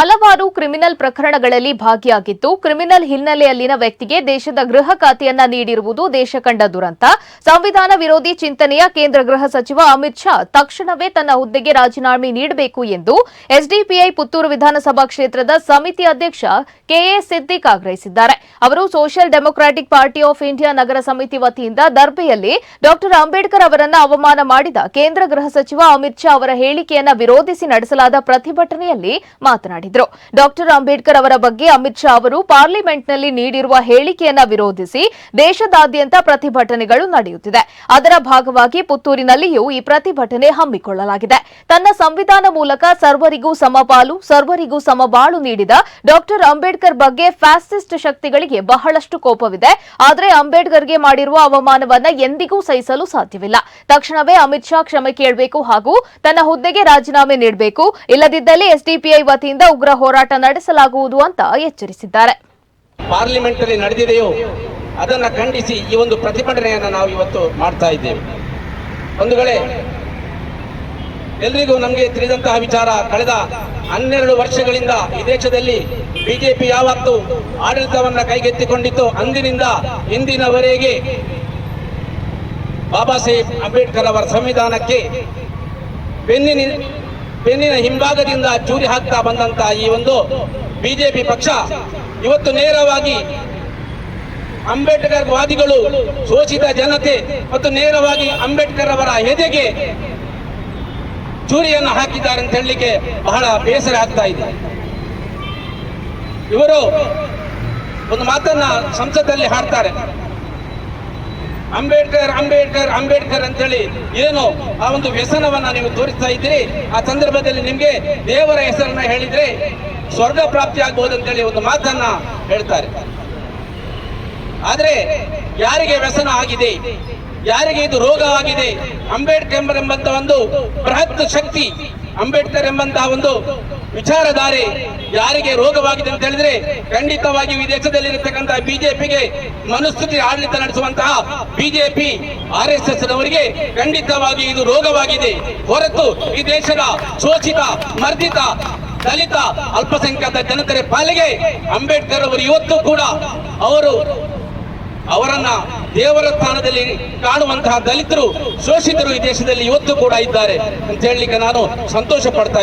ಹಲವಾರು ಕ್ರಿಮಿನಲ್ ಪ್ರಕರಣಗಳಲ್ಲಿ ಭಾಗಿಯಾಗಿದ್ದು, ಕ್ರಿಮಿನಲ್ ಹಿನ್ನೆಲೆಯಲ್ಲಿನ ವ್ಯಕ್ತಿಗೆ ದೇಶದ ಗೃಹ ಖಾತೆಯನ್ನ ನೀಡಿರುವುದು ದೇಶ ಕಂಡ ದುರಂತ. ಸಂವಿಧಾನ ವಿರೋಧಿ ಚಿಂತನೆಯ ಕೇಂದ್ರ ಗೃಹ ಸಚಿವ ಅಮಿತ್ ಶಾ ತಕ್ಷಣವೇ ತನ್ನ ಹುದ್ದೆಗೆ ರಾಜೀನಾಮೆ ನೀಡಬೇಕು ಎಂದು ಎಸ್ಡಿಪಿಐ ಪುತ್ತೂರು ವಿಧಾನಸಭಾ ಕ್ಷೇತ್ರದ ಸಮಿತಿ ಅಧ್ಯಕ್ಷ ಕೆಎ ಸಿದ್ದಿಕ್ ಆಗ್ರಹಿಸಿದ್ದಾರೆ. ಅವರು social democratic party of India ನಗರ ಸಮಿತಿ ವತಿಯಿಂದ ದರ್ಬೆಯಲ್ಲಿ ಡಾಕ್ಟರ್ ಅಂಬೇಡ್ಕರ್ ಅವರನ್ನು ಅವಮಾನ ಮಾಡಿದ ಕೇಂದ್ರ ಗೃಹ ಸಚಿವ ಅಮಿತ್ ಶಾ ಅವರ ಹೇಳಿಕೆಯನ್ನು ವಿರೋಧಿಸಿ ನಡೆಸಲಾದ ಪ್ರತಿಭಟನೆಯಲ್ಲಿ ಮಾತನಾಡಿದರು ಡಾಕ್ಟರ್ ಅಂಬೇಡ್ಕರ್ ಅವರ ಬಗ್ಗೆ ಅಮಿತ್ ಶಾ ಅವರು ಪಾರ್ಲಿಮೆಂಟ್ನಲ್ಲಿ ನೀಡಿರುವ ಹೇಳಿಕೆಯನ್ನ ವಿರೋಧಿಸಿ ದೇಶದಾದ್ಯಂತ ಪ್ರತಿಭಟನೆಗಳು ನಡೆಯುತ್ತಿದೆ. ಅದರ ಭಾಗವಾಗಿ ಪುತ್ತೂರಿನಲ್ಲಿಯೂ ಈ ಪ್ರತಿಭಟನೆ ಹಮ್ಮಿಕೊಳ್ಳಲಾಗಿದೆ. ತನ್ನ ಸಂವಿಧಾನ ಮೂಲಕ ಸರ್ವರಿಗೂ ಸಮಪಾಲು, ಸರ್ವರಿಗೂ ಸಮಬಾಳು ನೀಡಿದ ಡಾಕ್ಟರ್ ಅಂಬೇಡ್ಕರ್ ಬಗ್ಗೆ ಫ್ಯಾಸಿಸ್ಟ್ ಶಕ್ತಿಗಳಿಗೆ ಬಹಳಷ್ಟು ಕೋಪವಿದೆ. ಆದರೆ ಅಂಬೇಡ್ಕರ್ಗೆ ಮಾಡಿರುವ ಅವಮಾನವನ್ನ ಎಂದಿಗೂ ಸಹಿಸಲು ಸಾಧ್ಯವಿಲ್ಲ. ತಕ್ಷಣವೇ ಅಮಿತ್ ಶಾ ಕ್ಷಮೆ ಕೇಳಬೇಕು ಹಾಗೂ ತನ್ನ ಹುದ್ದೆಗೆ ರಾಜೀನಾಮೆ ನೀಡಬೇಕು. ಇಲ್ಲದಿದ್ದಲ್ಲಿ ಎಸ್ಡಿಪಿಐ ವತಿಯಿಂದ ಉಗ್ರ ಹೋರಾಟ ನಡೆಸಲಾಗುವುದು ಅಂತ ಎಚ್ಚರಿಸಿದ್ದಾರೆ. ಪಾರ್ಲಿಮೆಂಟ್ ಅಲ್ಲಿ ನಡೆದಿದೆಯೋ ಅದನ್ನ ಖಂಡಿಸಿ ಈ ಒಂದು ಪ್ರತಿಭಟನೆಯನ್ನು ನಾವು ಇವತ್ತು ಮಾಡ್ತಾ ಇದ್ದೇವೆ. ಒಂದು ವೇಳೆ ಎಲ್ರಿಗೂ ನಮಗೆ ತಿಳಿದಂತಹ ವಿಚಾರ, ಕಳೆದ ಹನ್ನೆರಡು ವರ್ಷಗಳಿಂದ ಈ ದೇಶದಲ್ಲಿ ಬಿಜೆಪಿ ಯಾವತ್ತು ಆಡಳಿತವನ್ನ ಕೈಗೆತ್ತಿಕೊಂಡಿತ್ತು. ಅಂದಿನಿಂದ ಇಂದಿನವರೆಗೆ ಬಾಬಾ ಸಾಹೇಬ್ ಅಂಬೇಡ್ಕರ್ ಅವರ ಸಂವಿಧಾನಕ್ಕೆ ಬೆನ್ನಿನ ಬೆನ್ನಿನ ಹಿಂಭಾಗದಿಂದ ಚೂರಿ ಹಾಕ್ತಾ ಬಂದಂತ ಈ ಒಂದು ಬಿಜೆಪಿ ಪಕ್ಷ ಇವತ್ತು ನೇರವಾಗಿ ಅಂಬೇಡ್ಕರ್ ವಾದಿಗಳು ಶೋಷಿತ ಜನತೆ ಮತ್ತು ನೇರವಾಗಿ ಅಂಬೇಡ್ಕರ್ ಅವರ ಹೆದೆಗೆ ಚೂರಿಯನ್ನು ಹಾಕಿದ್ದಾರೆ ಅಂತ ಹೇಳಲಿಕ್ಕೆ ಬಹಳ ಬೇಸರ ಆಗ್ತಾ ಇದೆ. ಇವರು ಒಂದು ಮಾತನ್ನ ಸಂಸತ್ತಲ್ಲಿ ಹಾಡ್ತಾರೆ. ಅಂಬೇಡ್ಕರ್ ಅಂಬೇಡ್ಕರ್ ಅಂಬೇಡ್ಕರ್ ಅಂತೇಳಿ ಏನು ಆ ಒಂದು ವ್ಯಸನವನ್ನ ನೀವು ತೋರಿಸ್ತಾ ಇದ್ದೀರಿ. ಆ ಸಂದರ್ಭದಲ್ಲಿ ನಿಮ್ಗೆ ದೇವರ ಹೆಸರನ್ನ ಹೇಳಿದ್ರೆ ಸ್ವರ್ಗ ಪ್ರಾಪ್ತಿ ಆಗ್ಬಹುದು ಅಂತೇಳಿ ಒಂದು ಮಾತನ್ನ ಹೇಳ್ತಾರೆ. ಆದ್ರೆ ಯಾರಿಗೆ ವ್ಯಸನ ಆಗಿದೆ? ಯಾರಿಗೆ ಇದು ರೋಗ ಆಗಿದೆ? ಅಂಬೇಡ್ಕರ್ ಎಂಬಂತ ಒಂದು ಬೃಹತ್ ಶಕ್ತಿ, ಅಂಬೇಡ್ಕರ್ ಎಂಬಂತಹ ಒಂದು ವಿಚಾರಧಾರೆ ಯಾರಿಗೆ ರೋಗವಾಗಿದೆ ಅಂತ ಹೇಳಿದ್ರೆ ಖಂಡಿತವಾಗಿ ಈ ದೇಶದಲ್ಲಿರತಕ್ಕಂತಹ ಬಿಜೆಪಿಗೆ ಮನುಸ್ಥಿತಿ ಆಡಳಿತ ನಡೆಸುವಂತಹ ಬಿಜೆಪಿ, ಆರ್ ಎಸ್ ಎಸ್ ನವರಿಗೆ ಖಂಡಿತವಾಗಿ ಇದು ರೋಗವಾಗಿದೆ. ಹೊರತು ಈ ದೇಶದ ಶೋಷಿತ, ಮರ್ದಿತ, ದಲಿತ, ಅಲ್ಪಸಂಖ್ಯಾತ ಜನತೆಯ ಪಾಲಿಗೆ ಅಂಬೇಡ್ಕರ್ ಅವರು ಇವತ್ತು ಕೂಡ ಅವರು ಅವರನ್ನ ದೇವರ ಸ್ಥಾನದಲ್ಲಿ ಕಾಣುವಂತಹ ದಲಿತರು, ಶೋಷಿತರು ಈ ದೇಶದಲ್ಲಿ ಇವತ್ತು ಕೂಡ ಇದ್ದಾರೆ ಅಂತ ಹೇಳಲಿಕ್ಕೆ ನಾನು ಸಂತೋಷ ಪಡ್ತಾ